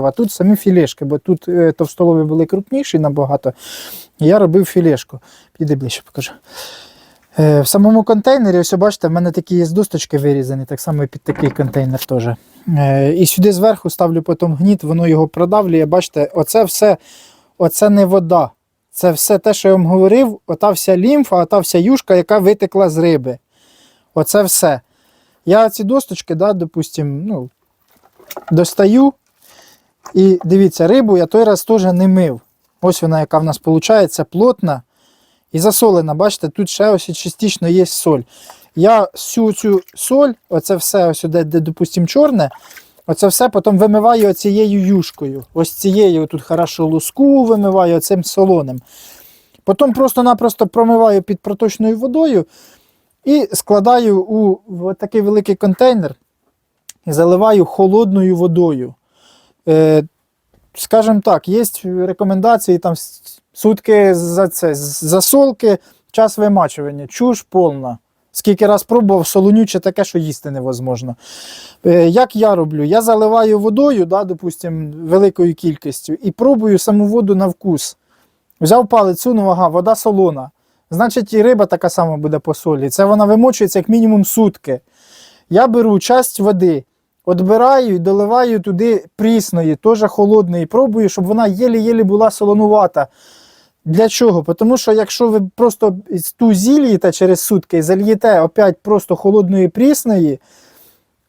А тут самі філешки, бо тут е, товстолови були крупніші набагато. Я робив філешку. Піди ближче покажу. Е, в самому контейнері, ось бачите, в мене такі є досточки вирізані, так само і під такий контейнер теж. Е, і сюди зверху ставлю потім гніт, воно його продавлює. Бачите, оце все, оце не вода. Це все те, що я вам говорив, ота вся лімфа, ота вся юшка, яка витекла з риби. Оце все. Я ці досточки, да, допустим, ну, достаю. І дивіться, рибу я той раз теж не мив. Ось вона, яка в нас виходить, плотна і засолена. Бачите, тут ще ось частично є соль. Я всю цю соль, оце все, ось де, де допустим, чорне, оце все потім вимиваю оцією юшкою. Ось цією тут хорошо луску вимиваю оцим солоним. Потім просто-напросто промиваю під проточною водою і складаю у такий великий контейнер і заливаю холодною водою. Е, скажімо так, є рекомендації там сутки за це, засолки, час вимачування. Чуш повна. Скільки раз пробував, солонюче таке, що їсти невозможно. Е, як я роблю? Я заливаю водою, да, допустим, великою кількістю, і пробую саму воду на вкус. Взяв палець, сунув, ага, вода солона. Значить, і риба така сама буде по солі. Це вона вимочується як мінімум сутки. Я беру часть води, Отбираю і доливаю туди прісної, теж холодної, пробую, щоб вона єлі-єлі була солонувата. Для чого? Тому що якщо ви просто ту зілієте через сутки і зальєте опять просто холодної прісної,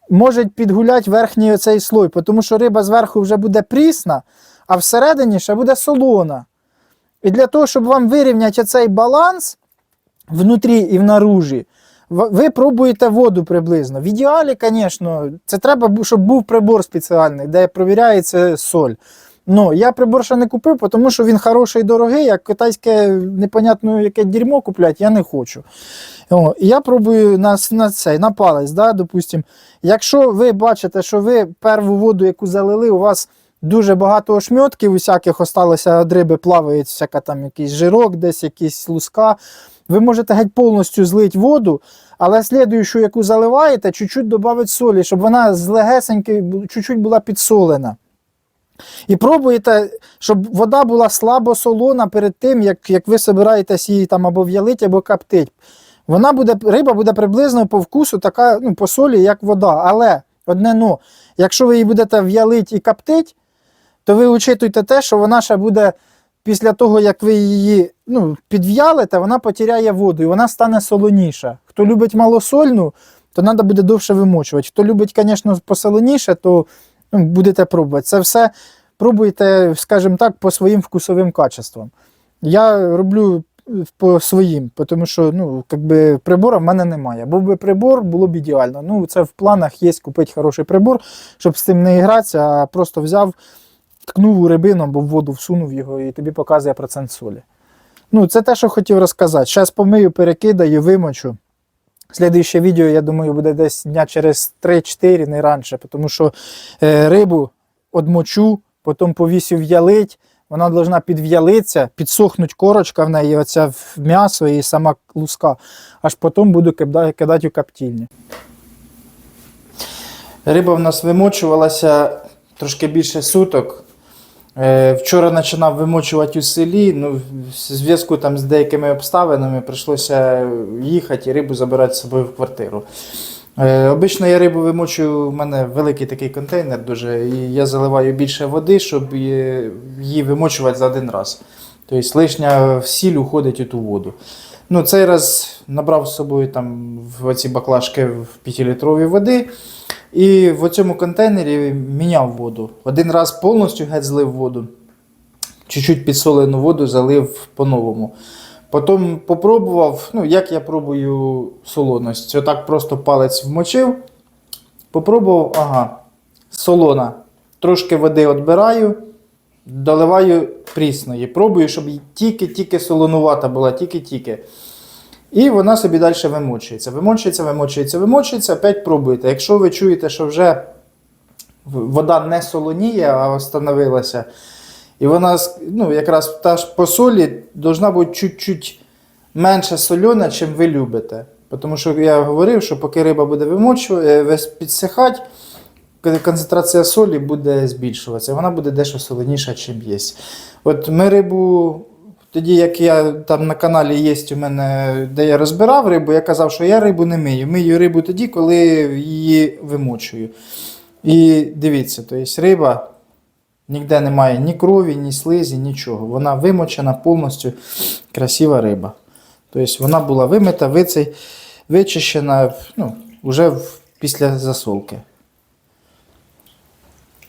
може підгуляти верхній оцей слой, тому що риба зверху вже буде прісна, а всередині ще буде солона. І для того, щоб вам вирівняти оцей баланс внутрі і внаружі, ви пробуєте воду приблизно. В ідеалі, звісно, це треба, щоб був прибор спеціальний, де провіряється соль. Ну, я прибор ще не купив, тому що він хороший і дорогий, як китайське непонятно яке дерьмо куплять, я не хочу. О, я пробую на, на цей, на палець, да, допустим. Якщо ви бачите, що ви перву воду, яку залили, у вас дуже багато ошмьотків усяких осталося від риби, плавають всяка там якийсь жирок, десь якісь луска. Ви можете геть повністю злити воду, але слідуючу, яку заливаєте, чуть-чуть додати солі, щоб вона з чуть-чуть була підсолена. І пробуєте, щоб вода була слабо солона перед тим, як, як ви собираєтесь її там або в'ялить, або коптить. Вона буде, риба буде приблизно по вкусу така, ну, по солі, як вода. Але одне ну, якщо ви її будете в'ялить і коптить, то ви учитуйте те, що вона ще буде після того, як ви її ну, підв'ялите, вона потеряє воду і вона стане солоніша. Хто любить малосольну, то треба буде довше вимочувати. Хто любить, звісно, посолоніше, то ну, будете пробувати. Це все пробуйте, скажімо так, по своїм вкусовим качествам. Я роблю е, по своїм, тому що ну, якби, прибору в мене немає. Був би прибор, було б ідеально. Ну, це в планах є купити хороший прибор, щоб з тим не гратися, а просто взяв, ткнув у рибину або в воду всунув його і тобі показує процент солі. Ну, це те, що хотів розказати. Зараз помию, перекидаю, вимочу. Слідуюче відео, я думаю, буде десь дня через 3-4, не раніше, тому що е, рибу одмочу, потім повісю в'ялить, вона повинна підв'ялитися, підсохнуть корочка в неї, оця м'ясо і сама луска. Аж потім буду кидати у коптільню. Риба в нас вимочувалася трошки більше суток. Е, Вчора починав вимочувати у селі. Ну, в зв'язку там з деякими обставинами прийшлося їхати і рибу забирати з собою в квартиру. Е, обично я рибу вимочую, в мене великий такий контейнер дуже, і я заливаю більше води, щоб її її вимочувати за один раз. Тобто лишня сіль уходить у ту воду. Ну, цей раз набрав з собою там в оці баклажки в 5-літрові води. І в цьому контейнері міняв воду. Один раз повністю геть злив воду, чуть-чуть підсолену воду залив по-новому. Потім попробував, ну як я пробую солоність. Отак просто палець вмочив. Попробував, ага, солона. Трошки води відбираю, доливаю прісної. Пробую, щоб тільки-тільки солонувата була, тільки-тільки. І вона собі далі вимочується. Вимочується, вимочується, вимочується, опять пробуєте. Якщо ви чуєте, що вже вода не солоніє, а остановилася, і вона ну, якраз та ж по солі должна бути чуть-чуть менше сольона, чим ви любите. Тому що я говорив, що поки риба буде вимочувати, підсихати, концентрація солі буде збільшуватися, вона буде дещо солоніша, ніж є. От ми рибу, тоді як я там на каналі є у мене, де я розбирав рибу, я казав, що я рибу не мию. Мию рибу тоді, коли її вимочую. І дивіться, тобто риба ніде немає ні крові, ні слизі, нічого. Вона вимочена повністю красива риба. Тобто вона була вимита, вицей, вичищена ну, вже після засолки.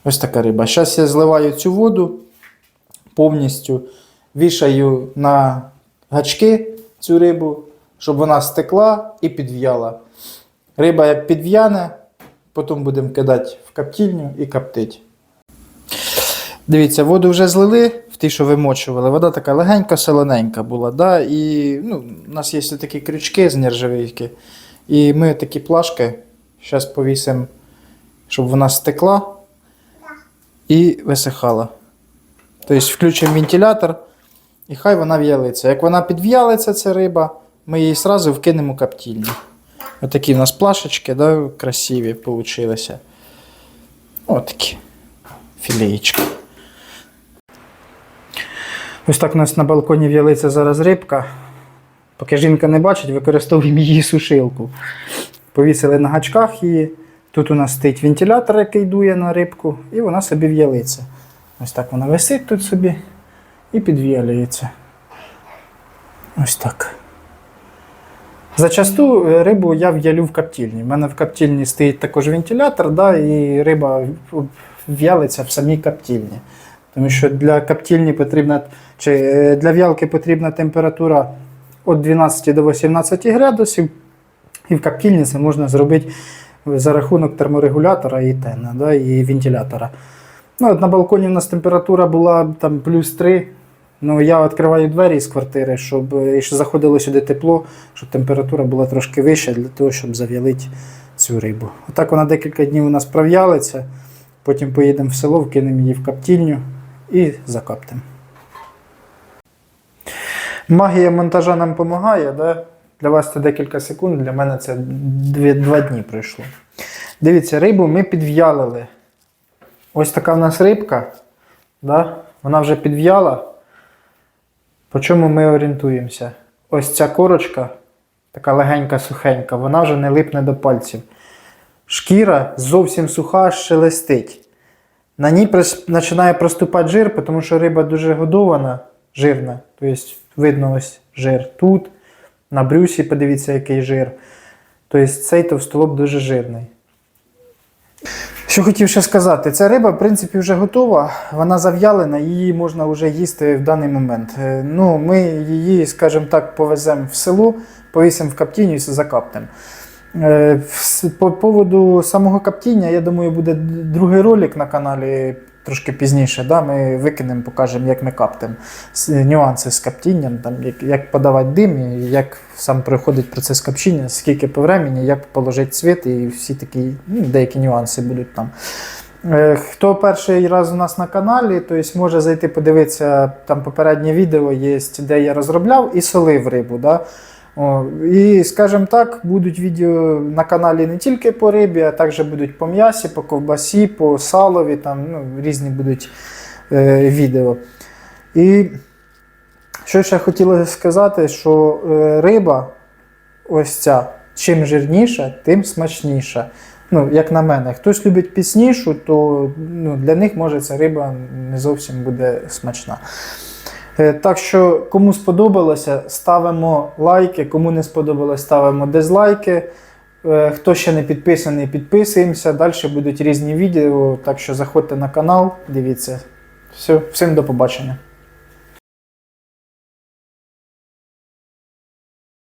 Ось така риба. Зараз я зливаю цю воду повністю, вішаю на гачки цю рибу, щоб вона стекла і підв'яла. Риба як підв'яне, потім будемо кидати в коптильню і коптити. Дивіться, воду вже злили в ті, що вимочували. Вода така легенька, солоненька була. Да? І ну, у нас є такі крючки з нержавійки. І ми такі плашки зараз повісимо, щоб вона стекла і висихала. Тобто включимо вентилятор, і хай вона в'ялиться. Як вона підв'ялиться, ця риба, ми її одразу вкинемо в коптильню. Отакі у нас плашечки, да, красиві получилися. Отакі філеєчки. Ось так у нас на балконі в'ялиться зараз рибка. Поки жінка не бачить, використовуємо її сушилку. Повісили на гачках її. Тут у нас стоїть вентилятор, який дує на рибку, і вона собі в'ялиться. Ось так вона висить тут собі і підв'ялюється. Ось так. Зачасту рибу я в'ялю в коптільні. У мене в коптільні стоїть також вентилятор, да, і риба в'ялиться в самій коптільні. Тому що для коптильні потрібна, чи е, для в'ялки потрібна температура від 12 до 18 градусів. І в коптильні це можна зробити за рахунок терморегулятора і тена, да, і вентилятора. Ну, от на балконі у нас температура була там плюс 3. Ну, я відкриваю двері з квартири, щоб е, щоб заходило сюди тепло, щоб температура була трошки вища для того, щоб зав'ялити цю рибу. Отак вона декілька днів у нас пров'ялиться, потім поїдемо в село, вкинемо її в коптільню і закоптимо. Магія монтажа нам допомагає, да? Для вас це декілька секунд, для мене це 2 дні пройшло. Дивіться, рибу ми підв'ялили. Ось така в нас рибка. Да? Вона вже підв'яла. По чому ми орієнтуємося? Ось ця корочка, така легенька, сухенька, вона вже не липне до пальців. Шкіра зовсім суха, шелестить. На ній починає проступати жир, тому що риба дуже годована, жирна. Тобто видно ось жир тут. На брюсі подивіться, який жир. Тобто цей товстолоб дуже жирний. Що хотів ще сказати, ця риба, в принципі, вже готова, вона зав'ялена, її можна вже їсти в даний момент. Е, Ну, ми її, скажімо так, повеземо в село, повісимо в каптіню і закаптимо. Е, По поводу самого каптіння, я думаю, буде другий ролик на каналі трошки пізніше. Да? Ми викинемо, покажемо, як ми каптимо. Нюанси з каптінням, там, як, як подавати дим, як сам проходить процес копчення, скільки по времени, як положити цвіт і всі такі ну, деякі нюанси будуть там. Е, Хто перший раз у нас на каналі, то може зайти подивитися там попереднє відео, є, де я розробляв і солив рибу. Да? О, і, скажімо так, будуть відео на каналі не тільки по рибі, а також будуть по м'ясі, по ковбасі, по салові, там ну, різні будуть е, відео. І що ще хотілося сказати, що е, риба, ось ця, чим жирніша, тим смачніша. Ну, як на мене, хтось любить піснішу, то ну, для них може ця риба не зовсім буде смачна. Е, Так що, кому сподобалося, ставимо лайки, кому не сподобалось, ставимо дизлайки. Е, Хто ще не підписаний, підписуємося. Далі будуть різні відео. Так що заходьте на канал, дивіться. Все, всім до побачення.